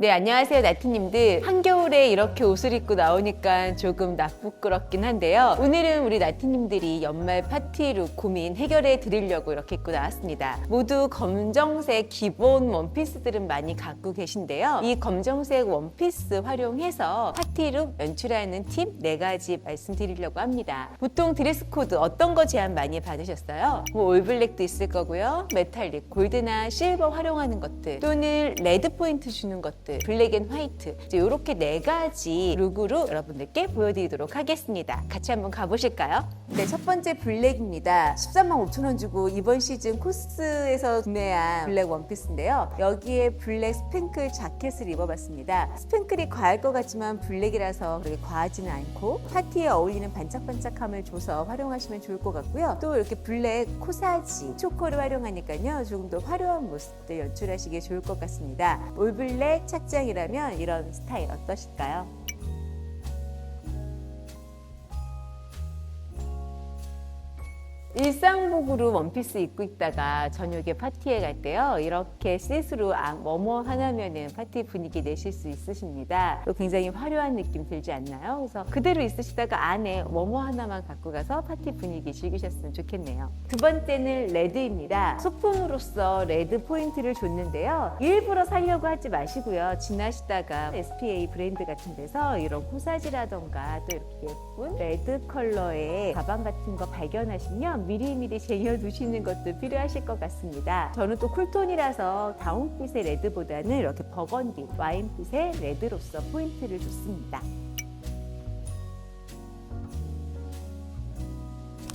네, 안녕하세요, 나티님들. 한겨울에 이렇게 옷을 입고 나오니까 조금 나쁘끄럽긴 한데요. 오늘은 우리 나티님들이 연말 파티룩 고민 해결해 드리려고 이렇게 입고 나왔습니다. 모두 검정색 기본 원피스들은 많이 갖고 계신데요. 이 검정색 원피스 활용해서 파티룩 연출하는 팁 네 가지 말씀드리려고 합니다. 보통 드레스 코드 어떤 거 제안 많이 받으셨어요? 뭐 올블랙도 있을 거고요. 메탈릭, 골드나 실버 활용하는 것들 또는 레드 포인트 주는 것들 블랙 앤 화이트 이렇게 네 가지 룩으로 여러분들께 보여드리도록 하겠습니다. 같이 한번 가보실까요? 네, 첫 번째 블랙입니다. 13만 5천 원 주고 이번 시즌 코스에서 구매한 블랙 원피스인데요. 여기에 블랙 스팽클 자켓을 입어봤습니다. 스팽클이 과할 것 같지만 블랙이라서 그렇게 과하지는 않고 파티에 어울리는 반짝반짝함을 줘서 활용하시면 좋을 것 같고요. 또 이렇게 블랙 코사지, 초코를 활용하니까요. 조금 더 화려한 모습들 연출하시기에 좋을 것 같습니다. 올블랙 착장이라면 이런 스타일 어떠실까요? 일상복으로 원피스 입고 있다가 저녁에 파티에 갈 때요 이렇게 셋으로 아, 뭐뭐 하나면은 파티 분위기 내실 수 있으십니다. 또 굉장히 화려한 느낌 들지 않나요? 그래서 그대로 있으시다가 안에 뭐뭐 하나만 갖고 가서 파티 분위기 즐기셨으면 좋겠네요. 두 번째는 레드입니다. 소품으로서 레드 포인트를 줬는데요 일부러 살려고 하지 마시고요. 지나시다가 SPA 브랜드 같은 데서 이런 코사지라던가 또 이렇게 예쁜 레드 컬러의 가방 같은 거 발견하시면 미리미리 쟁여두시는 것도 필요하실 것 같습니다. 저는 또 쿨톤이라서 다운빛의 레드보다는 이렇게 버건디, 와인빛의 레드로서 포인트를 줬습니다.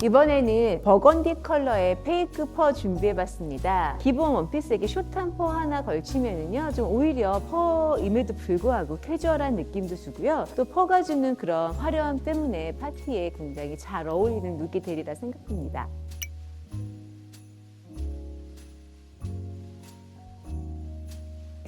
이번에는 버건디 컬러의 페이크 퍼 준비해봤습니다. 기본 원피스에게 숏한 퍼 하나 걸치면은요, 좀 오히려 퍼임에도 불구하고 캐주얼한 느낌도 주고요. 또 퍼가 주는 그런 화려함 때문에 파티에 굉장히 잘 어울리는 룩이 되리라 생각합니다.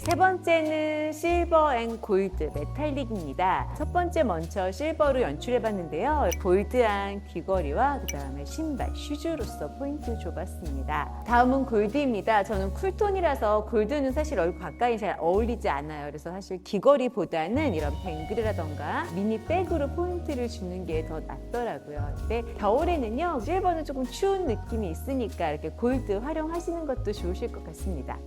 세 번째는 실버 앤 골드 메탈릭입니다. 첫 번째 먼저 실버로 연출해봤는데요. 골드한 귀걸이와 그 다음에 신발, 슈즈로서 포인트 줘봤습니다. 다음은 골드입니다. 저는 쿨톤이라서 골드는 사실 얼굴 가까이 잘 어울리지 않아요. 그래서 사실 귀걸이보다는 이런 뱅글이라던가 미니 백으로 포인트를 주는 게 더 낫더라고요. 근데 겨울에는요, 실버는 조금 추운 느낌이 있으니까 이렇게 골드 활용하시는 것도 좋으실 것 같습니다.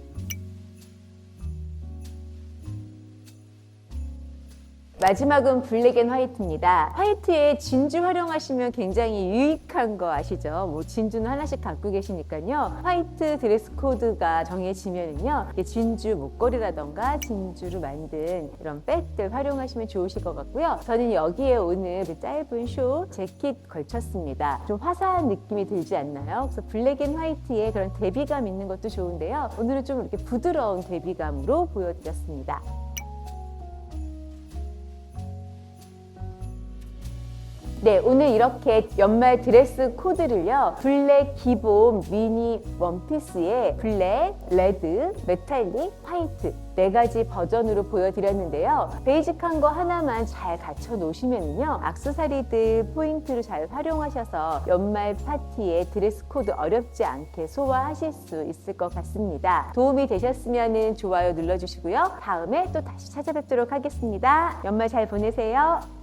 마지막은 블랙 앤 화이트입니다. 화이트에 진주 활용하시면 굉장히 유익한 거 아시죠? 뭐 진주는 하나씩 갖고 계시니까요. 화이트 드레스 코드가 정해지면은요. 진주 목걸이라던가 진주로 만든 이런 백들 활용하시면 좋으실 것 같고요. 저는 여기에 오늘 그 짧은 쇼 재킷 걸쳤습니다. 좀 화사한 느낌이 들지 않나요? 그래서 블랙 앤 화이트에 그런 대비감 있는 것도 좋은데요. 오늘은 좀 이렇게 부드러운 대비감으로 보여드렸습니다. 네, 오늘 이렇게 연말 드레스 코드를요. 블랙 기본 미니 원피스에 블랙, 레드, 메탈릭, 화이트 네 가지 버전으로 보여드렸는데요. 베이직한 거 하나만 잘 갖춰 놓으시면요. 악세사리들 포인트를 잘 활용하셔서 연말 파티에 드레스 코드 어렵지 않게 소화하실 수 있을 것 같습니다. 도움이 되셨으면 좋아요 눌러주시고요. 다음에 또 다시 찾아뵙도록 하겠습니다. 연말 잘 보내세요.